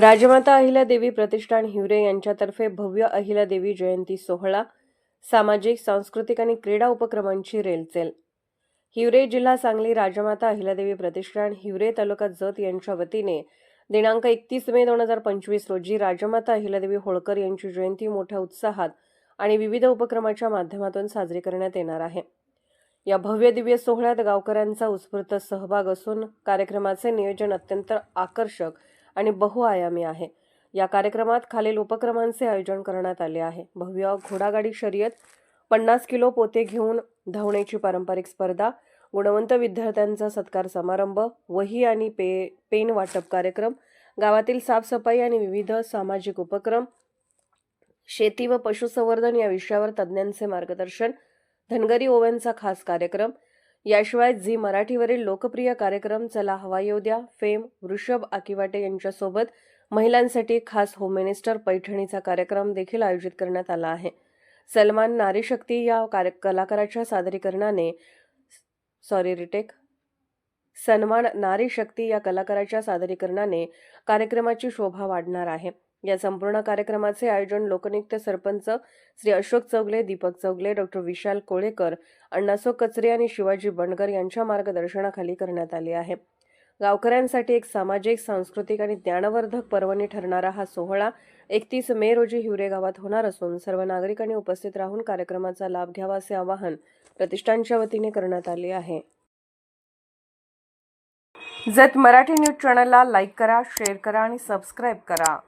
राजमाता अहिल्यादेवी प्रतिष्ठान हिवरे यांच्यातर्फे भव्य अहिल्यादेवी जयंती सोहळा सामाजिक सांस्कृतिक आणि क्रीडा उपक्रमांची रेलचेल. हिवरे जिल्हा सांगली राजमाता अहिल्यादेवी प्रतिष्ठान हिवरे तालुका जत यांच्या वतीने दिनांक एकतीस मे दोन हजार पंचवीस रोजी राजमाता अहिल्यादेवी होळकर यांची जयंती मोठ्या उत्साहात आणि विविध उपक्रमाच्या माध्यमातून साजरी करण्यात येणार आहे. या भव्य दिव्य सोहळ्यात गावकऱ्यांचा उत्स्फूर्त सहभाग असून कार्यक्रमाचे नियोजन अत्यंत आकर्षक आणि बहुआयामी आहे. या कार्यक्रमात खालील उपक्रमांचे आयोजन करण्यात आले आहे. भव्य घोडागाडी शर्यत पन्नास किलो पोते घेऊन धावण्याची पारंपरिक स्पर्धा गुणवंत विद्यार्थ्यांचा सत्कार समारंभ वही आणि पे पेन वाटप कार्यक्रम गावातील साफसफाई आणि विविध सामाजिक उपक्रम शेती व पशुसंवर्धन या विषयावर तज्ज्ञांचे मार्गदर्शन धनगरी ओव्यांचा खास कार्यक्रम याशिवाय झी मराठीवरील लोकप्रिय कार्यक्रम चला हवा येऊ द्या फेम वृषभ आकिवाटे यांच्यासोबत महिलांसाठी खास होम मिनिस्टर पैठणीचा कार्यक्रम देखील आयोजित करण्यात आला आहे. सलमान नारी शक्ती या कार्य कलाकाराच्या सादरीकरणाने सॉरी रिटेक सन्मान नारी शक्ती या कलाकाराच्या सादरीकरणाने कार्यक्रमाची शोभा वाढणार आहे. या संपूर्ण कार्यक्रमाचे आयोजन लोकनियुक्त सरपंच श्री अशोक चौगले दीपक चौगले डॉक्टर विशाल कोळेकर अण्णासो कचरे आणि शिवाजी बंडगर यांच्या मार्गदर्शनाखाली करण्यात आले आहे. गावकऱ्यांसाठी एक सामाजिक सांस्कृतिक आणि ज्ञानवर्धक पर्वणी ठरणारा हा सोहळा एकतीस मे रोजी हिवरे गावात होणार असून सर्व नागरिकांनी उपस्थित राहून कार्यक्रमाचा लाभ घ्यावा असे आवाहन प्रतिष्ठानच्या वतीने करण्यात आले आहे. जत मराठी न्यूज चॅनलला लाईक करा शेअर करा आणि सबस्क्राईब करा.